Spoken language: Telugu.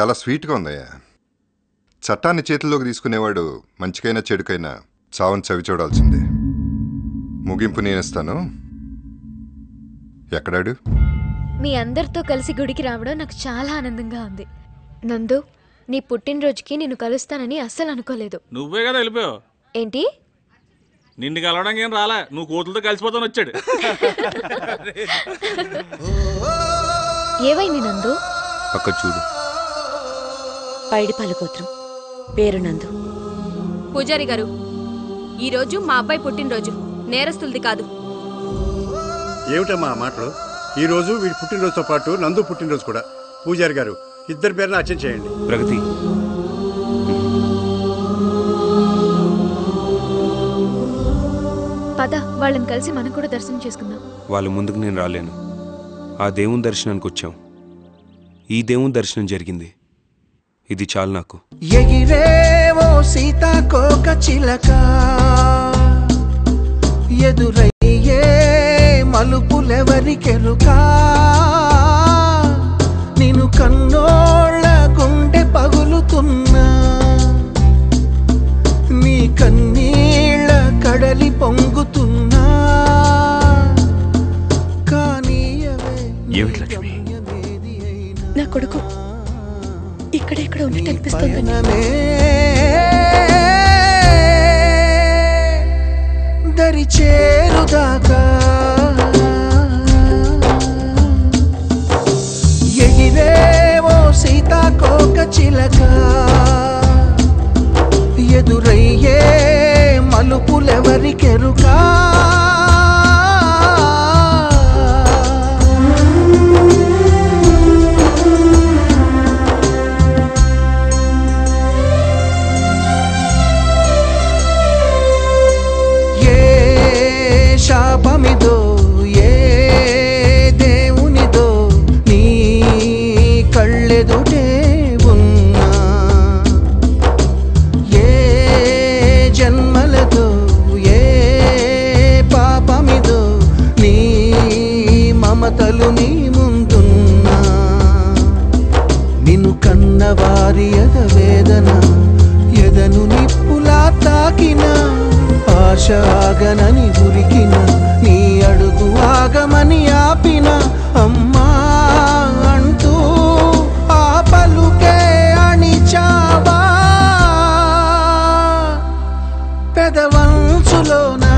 చాలా స్వీట్గా ఉందయ్యా. చట్టాన్ని చేతుల్లోకి తీసుకునేవాడు మంచికైనా చెడుకైనా చావని చవి చూడాల్సిందే. ముగింపు నేనిస్తాను. ఎక్కడాడు? మీ అందరితో కలిసి గుడికి రావడం నాకు చాలా ఆనందంగా ఉంది. నందు నీ పుట్టినరోజుకి నిన్ను కలుస్తానని అస్సలు అనుకోలేదు. నువ్వే కదా వెళ్ళిపోయావు. ఏంటి? నిన్ను కలవడానికి ఏం రాలే. నువ్వు కోతులతో కలిసిపోతాను వచ్చాడు. ఏవైంది నందు? అక్కడ చూడు. పైడిపాల గోత్రం పేరు నందు. పూజారి గారు ఈరోజు మా అబ్బాయి పుట్టినరోజు. నేరస్తులది కాదు. ఏమిటమ్మా ఆ మాటలు? ఈ రోజు వీడి పుట్టినరోజుతో పాటు నందు పుట్టినరోజు కూడా. పూజారి గారు ఇద్దరి పేరున అర్చన చేయండి. ప్రగతి. పద వాళ్ళని కలిసి మనం కూడా దర్శనం చేసుకుందాం. వాళ్ళ ముందుకు నేను రాలేను. ఆ దేవుని దర్శనానికి వచ్చాం. ఈ దేవుని దర్శనం జరిగింది. ఇది చాలు నాకు. ఎగిరేవో సీతాకోక చిలక ఎదురయ్యే మలుపులెవరికెరుకా నిన్ను కన్నోళ్ళ గుండె పగులుతున్నా నీ కన్నీళ్ళ కడలి పొంగుతున్నా కానీ నా కొడుకు. ఇక్కడ ఇక్కడ ఉన్నట్టు అనిపిస్తుంది. దరి చేరుదాకా ఎగిరేవో సీతాకోక చిలక ఎదురయ్యే మలుపులెవరికెరుకా? నిన్ను కన్నవారి ఎద వేదన ఎదను నిప్పులా తాకిన ఆశ ఆగనని ఉరికిన నీ అడుగు ఆగమని ఆపిన అమ్మా అంటూ ఆ పలుకే అణిచావా. పెదవంచులోనా